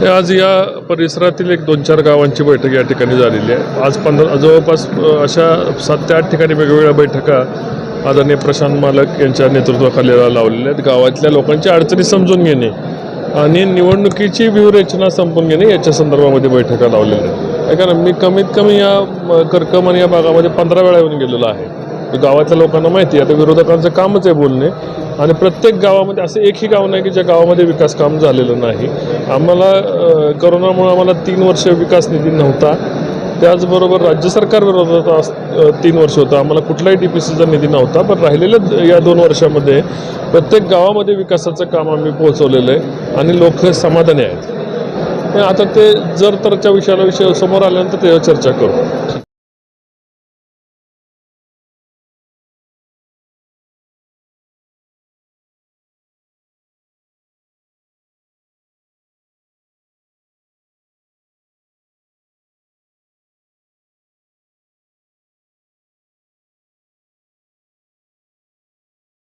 हे आज या परिसरातील एक दोन चार गावांची बैठक या ठिकाणी झालेली आहे. आज पंधरा जवळपास अशा सात ते आठ ठिकाणी वेगवेगळ्या बैठका आदरणीय प्रशांत मालक यांच्या नेतृत्वाखाली लावलेल्या आहेत. गावातल्या लोकांच्या अडचणी समजून घेणे आणि निवडणुकीची व्यूहरचना संपून घेणे याच्या संदर्भामध्ये बैठका लावलेल्या आहेत. कारण मी कमीत कमी या म, करकम आणि या भागामध्ये पंधरा वेळा येऊन गेलेलो आहे. गावातल्या लोकांना माहिती आहे आता विरोधकांचं कामच आहे बोलणे. आणि प्रत्येक गावामध्ये असं एकही गाव नाही की ज्या गावामध्ये विकास काम झालेलं नाही. आम्हाला करोनामुळे आम्हाला तीन वर्ष विकास निधी नव्हता. त्याचबरोबर राज्य सरकार विरोधात तीन वर्ष होतं. आम्हाला कुठलाही डी पी सीचा निधी नव्हता पण राहिलेल्या या दोन वर्षामध्ये प्रत्येक गावामध्ये विकासाचं काम आम्ही पोहोचवलेलं आहे आणि लोक समाधानी आहेत. आता ते जर तरच्या विषयाला विषय समोर आल्यानंतर त्याच्यावर चर्चा करू.